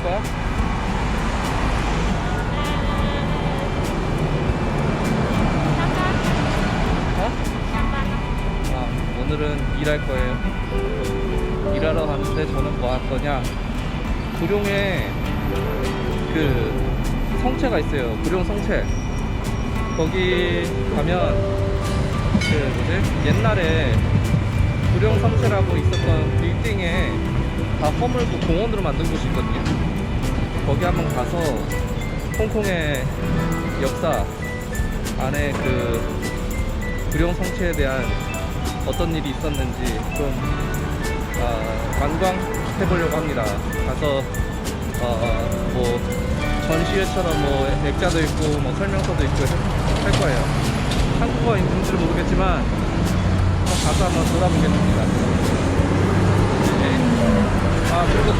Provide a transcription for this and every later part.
할 거야? 어? 아, 오늘은 일할 거예요. 일하러 가는데 저는 뭐 할 거냐? 구룡에 그 성체가 있어요. 구룡 성체. 거기 가면 그 뭐지? 옛날에 구룡 성체라고 있었던 빌딩에 다 허물고 공원으로 만든 곳이 있거든요. 거기 한번 가서 홍콩의 역사 안에 그 구룡 성체에 대한 어떤 일이 있었는지 좀 아, 관광해 보려고 합니다. 가서 어, 뭐 전시회처럼 뭐 액자도 있고 뭐 설명서도 있고 할- 할 거예요. 한국어 있는지 모르겠지만 가서 한번 돌아보겠습니다.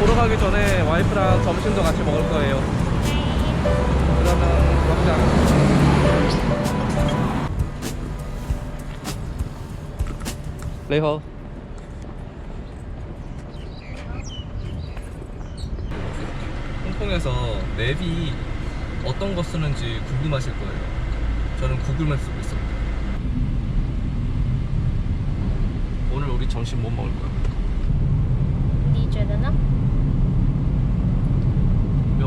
네. 아 그리고 보러 가기 전에 와이프랑 점심도 같이 먹을 거예요. 그러면 먹자. 레이허. 홍콩에서 맵이 어떤 거 쓰는지 궁금하실 거예요. 저는 구글맵 쓰고 있습니다. 오늘 우리 점심 뭐 먹을 거야? 你觉得呢？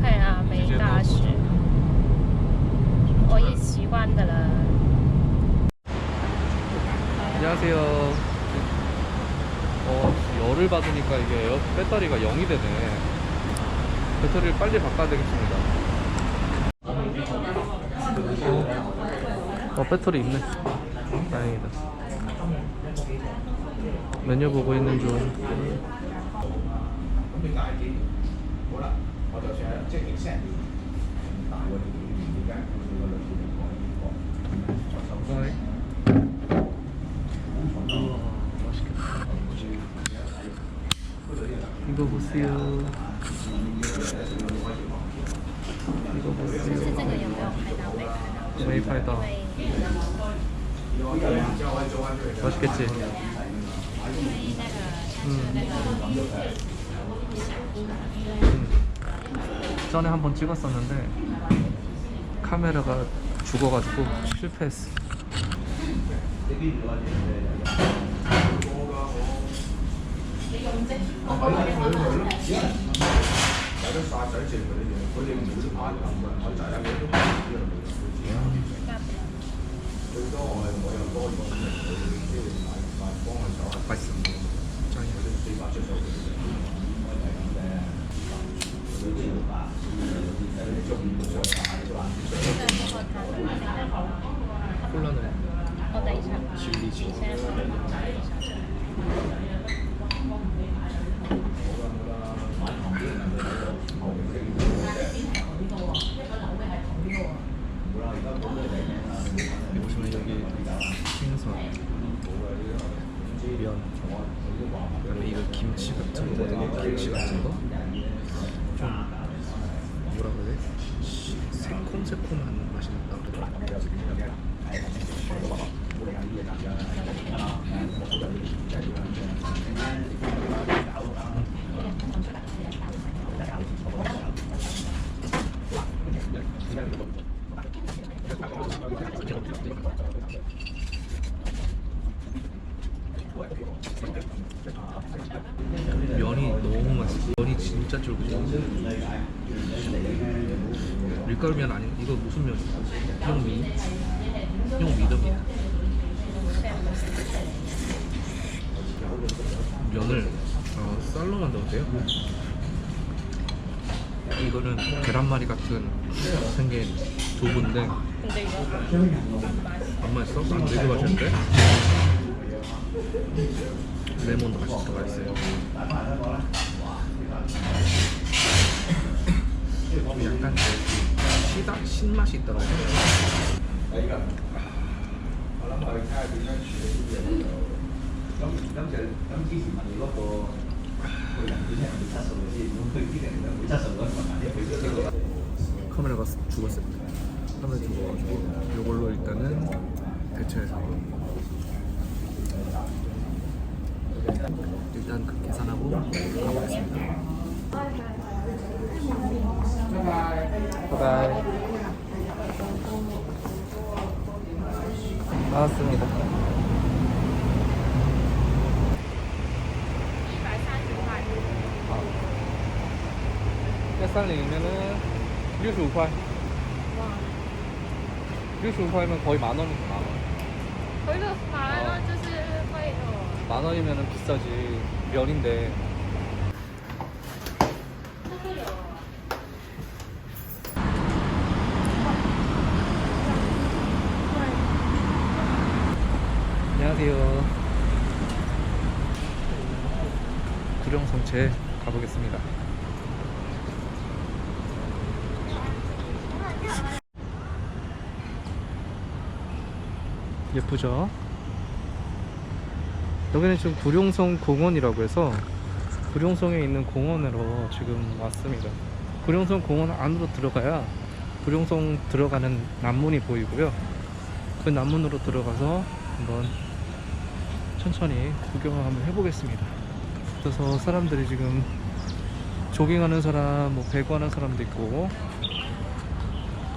，OK 啊，没直接大事告诉，我也习惯的了。 안녕하세요 어 열을 받으니까 이게 에어 배터리가 0이 되네 배터리를 빨리 바꿔야 되겠습니다 어 배터리 있네 다행이다 메뉴 보고 있는 중 好啦，我就算即係 set 大過你而家佢個律師嚟講呢個，首先 이거 보세요 이거 是 보세요 这个有没有拍到？没拍到。 没拍到 对， 맛있겠지? 因为那个嗯那个 음. 전에 한번 찍었었는데 카메라가 죽어가지고 실패했어. 맛있어. 짱이야. 콜라는 어, 나 이사. 진리지. 이사. 진짜 쫄깃쫄깃. 밀가루 면 아니 이거 무슨 면이야? 형미? 형미더미야. 면을 어, 쌀로 만들었대요. 이거는 계란말이 같은 생긴 두부인데 근데 이거 안 맛있어? 난 되게 맛있는데? 레몬도 같이 들어가 있어요 약간 그 시다 신맛이 있더라고요. 카메라가 죽었어요. 카메라 죽어가지고 이걸로 일단은 대체해서. 일단 그 계산하고 가보겠습니다 바이바이 나왔습니다 햇살링이면은 65块 65块면 거의 만 원이죠 만 원. 回头来了就是会有 만 원이면은 비싸지. 면인데. 안녕하세요. 구룡성체 가보겠습니다. 예쁘죠? 여기는 지금 구룡성 공원이라고 해서 구룡성에 있는 공원으로 지금 왔습니다. 구룡성 공원 안으로 들어가야 구룡성 들어가는 남문이 보이고요. 그 남문으로 들어가서 한번 천천히 구경을 한번 해보겠습니다. 그래서 사람들이 지금 조깅하는 사람, 뭐 배구하는 사람도 있고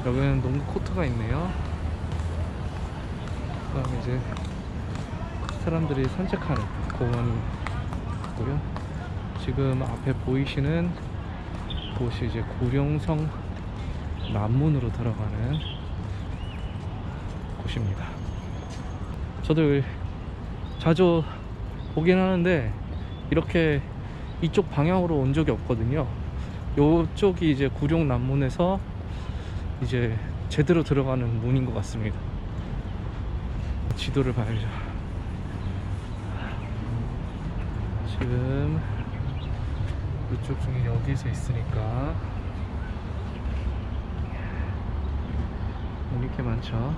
여기는 농구 코트가 있네요. 그 다음에 이제 사람들이 산책하는 공원이고요. 지금 앞에 보이시는 곳이 이제 구룡성 남문으로 들어가는 곳입니다. 저도 자주 보긴 하는데 이렇게 이쪽 방향으로 온 적이 없거든요. 요쪽이 이제 구룡 남문에서 이제 제대로 들어가는 문인 것 같습니다. 지도를 봐야죠. 지금 이쪽 중에 여기서 있으니까 이렇게 많죠.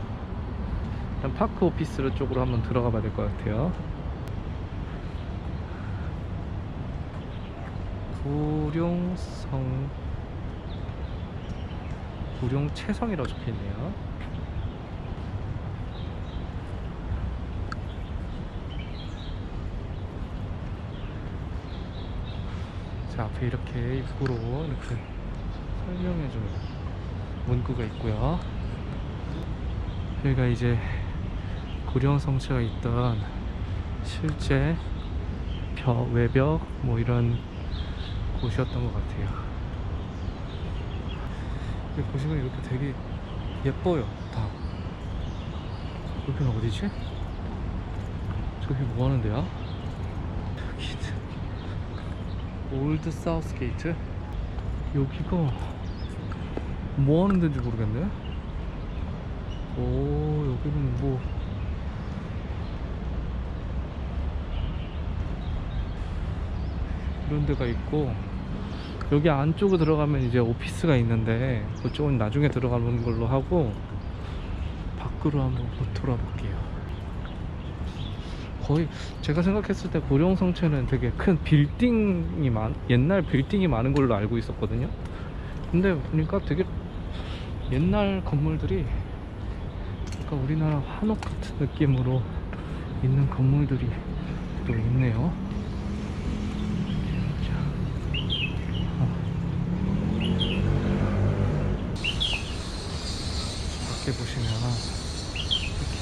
일단 파크 오피스로 쪽으로 한번 들어가 봐야 될 것 같아요. 구룡성 구룡채성이라고 적혀 있네요. 자 앞에 이렇게 입구로 이렇게 설명해주는 문구가 있고요 여기가 이제 구룡성체가 있던 실제 벽, 외벽 뭐 이런 곳이었던 것 같아요 여기 보시면 이렇게 되게 예뻐요 다 여기는 어디지? 저기 뭐 하는 데야? 여기 올드 사우스 게이트 여기가 뭐 하는 데인지 모르겠네. 오 여기는 뭐. 이런 데가 있고 여기 안쪽으로 들어가면 이제 오피스가 있는데 그쪽은 나중에 들어가는 걸로 하고 밖으로 한번 돌아볼게요 거의 제가 생각했을 때 고령성체는 되게 큰 빌딩이 많 옛날 빌딩이 많은 걸로 알고 있었거든요 근데 보니까 되게 옛날 건물들이 약간 우리나라 한옥 같은 느낌으로 있는 건물들이 또 있네요 자, 어. 밖에 보시면 이렇게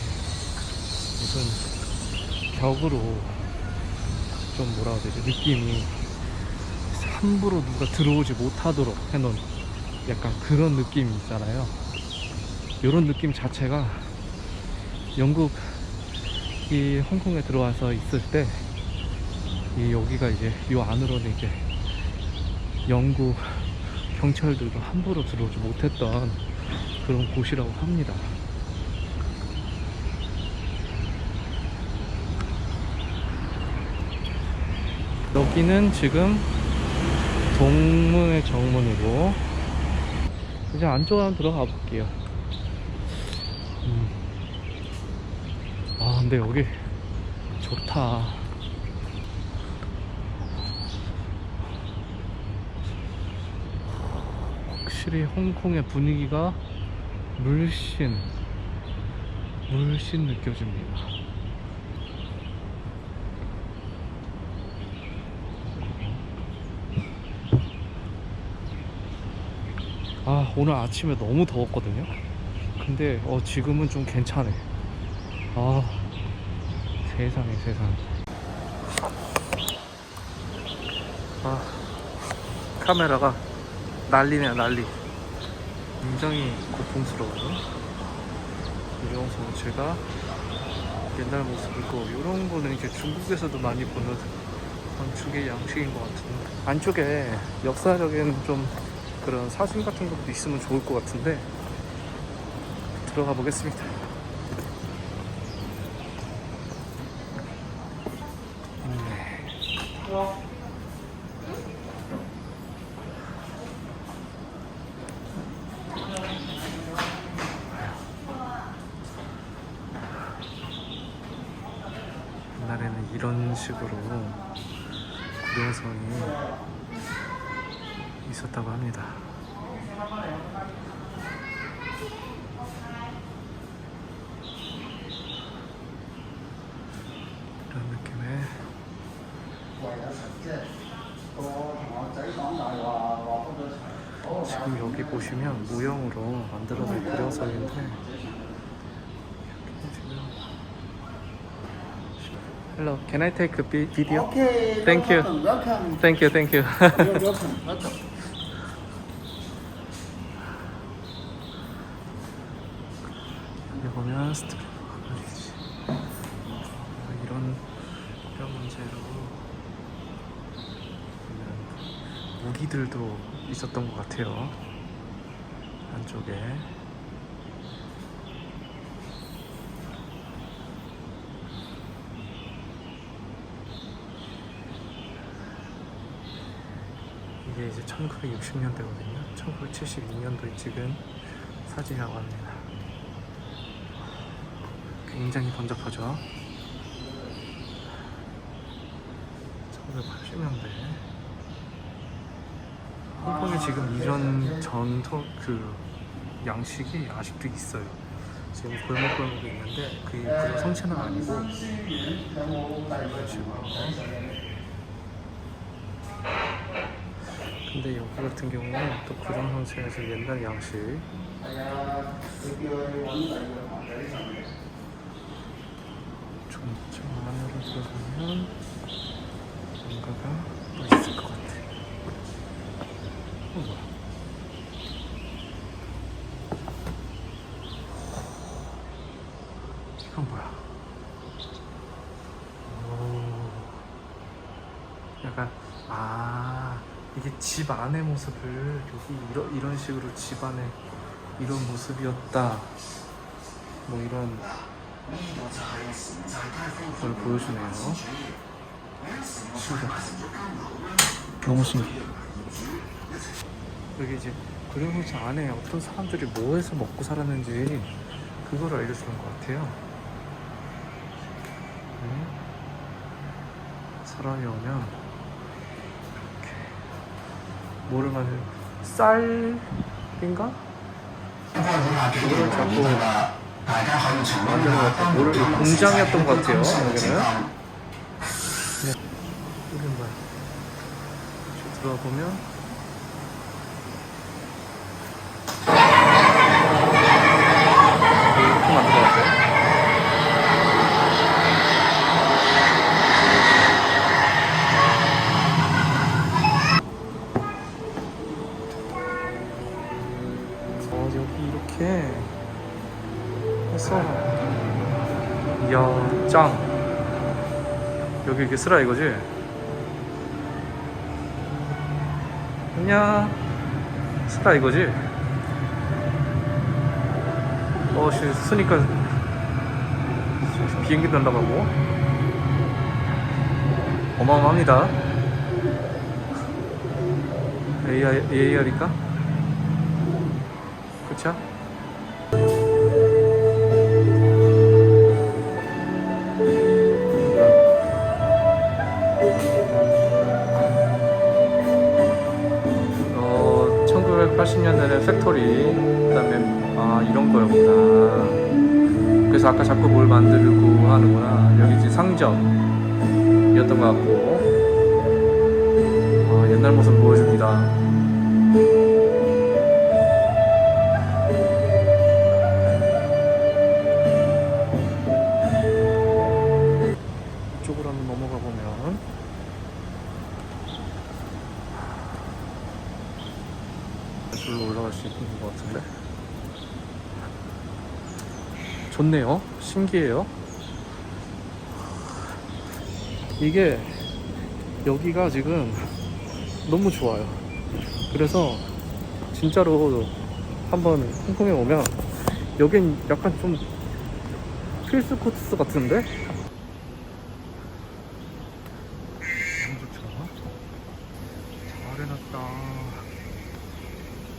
무슨 벽으로 좀 뭐라 해야 되지 느낌이 함부로 누가 들어오지 못하도록 해놓은 약간 그런 느낌이 있잖아요 이런 느낌 자체가 영국 이 홍콩에 들어와서 있을 때 이 여기가 이제 이 안으로는 이제 영국 경찰들도 함부로 들어오지 못했던 그런 곳이라고 합니다. 여기는 지금 동문의 정문이고 이제 안쪽 으로 한번 들어가 볼게요. 음. 아 근데 여기 좋다. 확실히 홍콩의 분위기가 물씬 물씬 느껴집니다. 아 오늘 아침에 너무 더웠거든요. 근데 어 지금은 좀 괜찮네. 아 세상에 세상. 아 카메라가 난리네요 난리. 굉장히 고풍스러워요. 이런 성체가 옛날 모습이고 이런 거는 이제 중국에서도 많이 보는 건축의 양식인 것 같은데 안쪽에 역사적인 좀 그런 사진 같은 것도 있으면 좋을 것 같은데 들어가 보겠습니다. 네. 옛날에는 이런 식으로 구룡성이 있었다고 합니다. 이런 느낌의 지금 여기 보시면 무형으로 만들어진 구룡성인데 Hello, can I take a vi- video? Okay. Thank you. Welcome. Thank you, thank you. You're welcome. Welcome. 여기 보면 스트리퍼 가버리지. 이런 이런 문제로 무기들도 있었던 것 같아요. 안쪽에. 이게 이제 1960년대거든요. 1972년도에 찍은 사진이라고 합니다. 굉장히 번잡하죠. 1980년대. 지금 이런 전통 그 양식이 아직도 있어요. 지금 골목골목이 있는데 그게 그 성체는 아니고. 근데 여기 같은 경우는 또 그런 형태에서 옛날 양식 안으로 들어가면 뭔가가 또 있을 것 같아. 어, 뭐야? 이건 뭐야? 오, 약간 아 이게 집 안의 모습을 여기 이런 이런 식으로 집 안에 이런 모습이었다. 뭐 이런 걸 보여주네요. 신기하다. 너무 신기해. 여기 이제 구룡호수 안에 어떤 사람들이 뭐 해서 먹고 살았는지 그거를 알려주는 것 같아요. 네. 사람이 오면 만들 쌀인가? 이거를 자꾸 만드는 것 같아요. 뭐를 공장이었던 것 같아요. 여기는. 네. 이게 뭐야? 저 들어가 보면 이렇게 쓰라 이거지? 안녕 스타 이거지? 어, 씨, 쓰니까 비행기 날라가고 어마어마합니다. AR, AR일까? 그쵸? 1980년대의 팩토리, 그 다음에, 아, 이런 거였구나. 그래서 아까 자꾸 뭘 만들고 하는구나. 여기 이제 상점이었던 것 같고. 아, 옛날 모습 보여줍니다. 저로 올라갈 수 있는 것 같은데? 좋네요. 신기해요. 이게 여기가 지금 너무 좋아요. 그래서 진짜로 한번 홍콩에 오면 여긴 약간 좀 필수 코스 같은데 너무 좋죠 잘 해놨다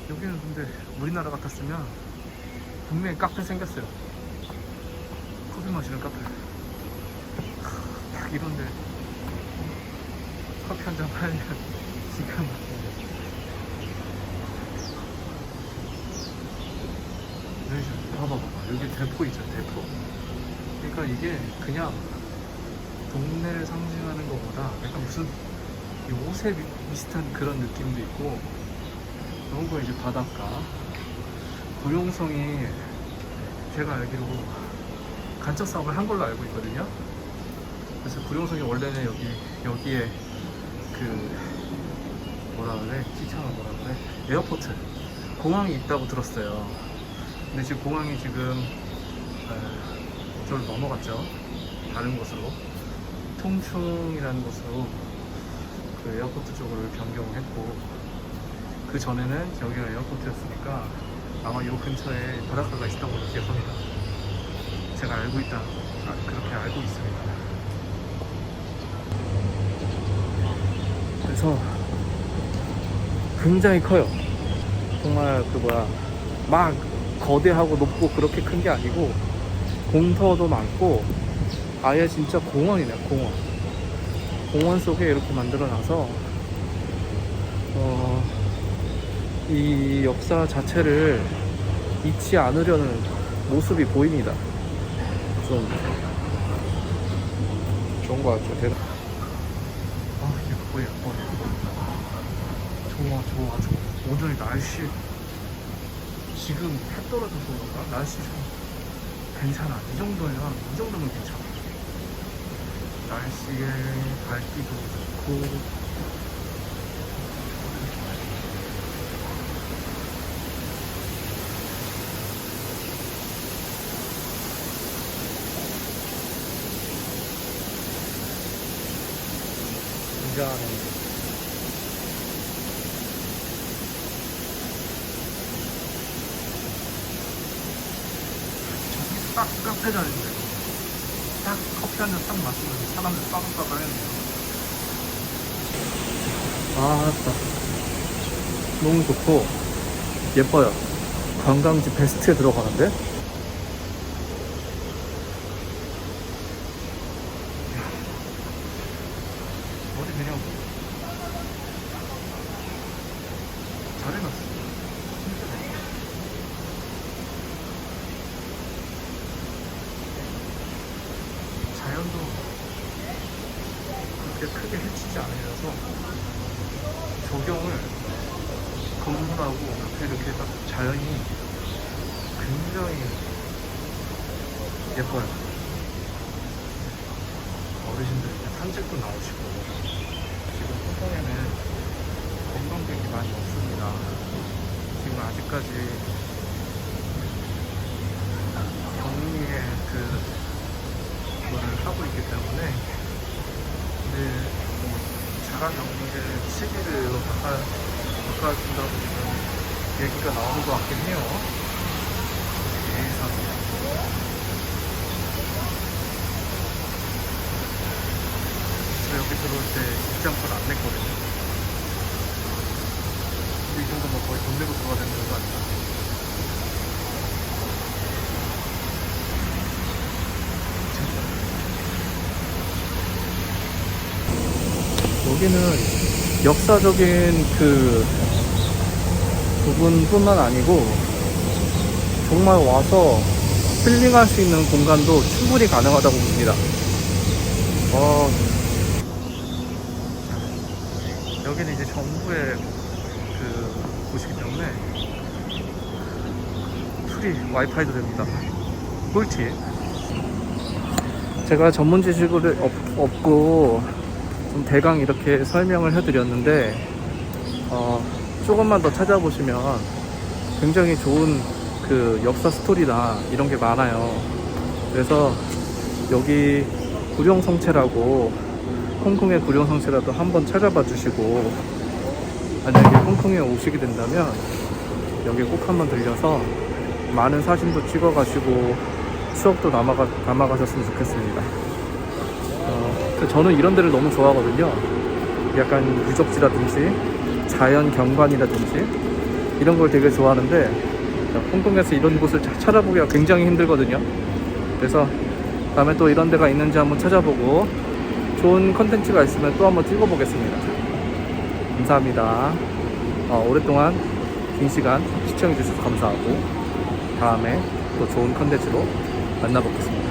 여기는 근데 우리나라 같았으면 분명히 카페 생겼어요. 커피 마시는 카페. 딱 이런데 커피 한 잔 팔면 기가 막히네. 봐봐 봐봐 여기 대포 있죠 대포. 그러니까 이게 그냥 동네를 상징하는 것보다 약간 무슨 이 옷에 비- 비슷한 그런 느낌도 있고 이런 거 이제 바닷가 고용성이 제가 알기로 간접 사업을 한 걸로 알고 있거든요. 그래서 구룡성이 원래는 여기 여기에 그 뭐라 그래? 기차가 뭐라 그래? 에어포트 공항이 있다고 들었어요. 근데 지금 공항이 지금 에, 저를 넘어갔죠. 다른 곳으로. 통충이라는 곳으로 그 에어포트 쪽으로 변경했고 그 전에는 여기가 에어포트였으니까 아마 이 근처에 바닷가가 걸로 기억합니다. 제가 알고 있다, 아, 그렇게 알고 있습니다. 그래서 굉장히 커요. 정말 그 뭐야 막 거대하고 높고 그렇게 큰 게 아니고 공터도 많고 아예 진짜 공원이네 공원. 공원 속에 이렇게 만들어놔서 어, 이 역사 자체를 잊지 않으려는 모습이 보입니다. 좀 좋은 것 같죠. 대단. 아 예뻐 예뻐 예뻐. 좋아 좋아 좋아. 오늘 날씨 지금 해 떨어져서 그런가? 날씨 좀 괜찮아. 이 정도면 이 정도면 괜찮아. 날씨에 밝기도 좋고 굉장한 저기 딱 카페잖아요. 딱 커피 한 잔 딱 마시면 사람들 빠글빠글 했네요. 아따 너무 좋고 예뻐요. 관광지 베스트에 들어가는데? 어디 그냥 잘해놨어. 진짜 잘해. 자연도 그렇게 크게 해치지 않으면서 조경을 건물하고 옆에 이렇게 딱 자연이 굉장히 예뻐요. 어르신들 이제 산책도 나오시고 지금 홍콩에는 관광객이 많이 없습니다. 지금 아직까지 격리의 그 그거를 하고 있기 때문에 근데 뭐 자가 격리를 시기를 바꿔 바꿔준다고 지금 얘기가 나오는 것 같긴 해요. 세상에. 저 여기 들어올 때 입장권 안 냈거든요. 이 정도면 거의 돈 내고 들어가야 되는 거 아닌가? 여기는 역사적인 그 부분뿐만 아니고 정말 와서 힐링할 수 있는 공간도 충분히 가능하다고 봅니다. 어, 여기는 이제 정부의 그 곳이기 때문에 프리 와이파이도 됩니다. 꿀팁. 제가 전문 지식을 없, 없고 좀 대강 이렇게 설명을 해드렸는데 어, 조금만 더 찾아보시면 굉장히 좋은 그 역사 스토리나 이런 게 많아요. 그래서 여기 구룡성체라고 홍콩의 구룡성체라도 한번 찾아봐 주시고 만약에 홍콩에 오시게 된다면 여기 꼭 한번 들려서 많은 사진도 찍어가시고 추억도 남아가, 담아가셨으면 좋겠습니다. 어, 그 저는 이런 데를 너무 좋아하거든요. 약간 유적지라든지 자연 경관이라든지 이런 걸 되게 좋아하는데 홍콩에서 이런 곳을 자- 찾아보기가 굉장히 힘들거든요. 그래서 다음에 또 이런 데가 있는지 한번 찾아보고 좋은 컨텐츠가 있으면 또 한번 찍어보겠습니다. 감사합니다. 어, 오랫동안 긴 시간 시청해주셔서 감사하고 다음에 또 좋은 컨텐츠로 만나보겠습니다.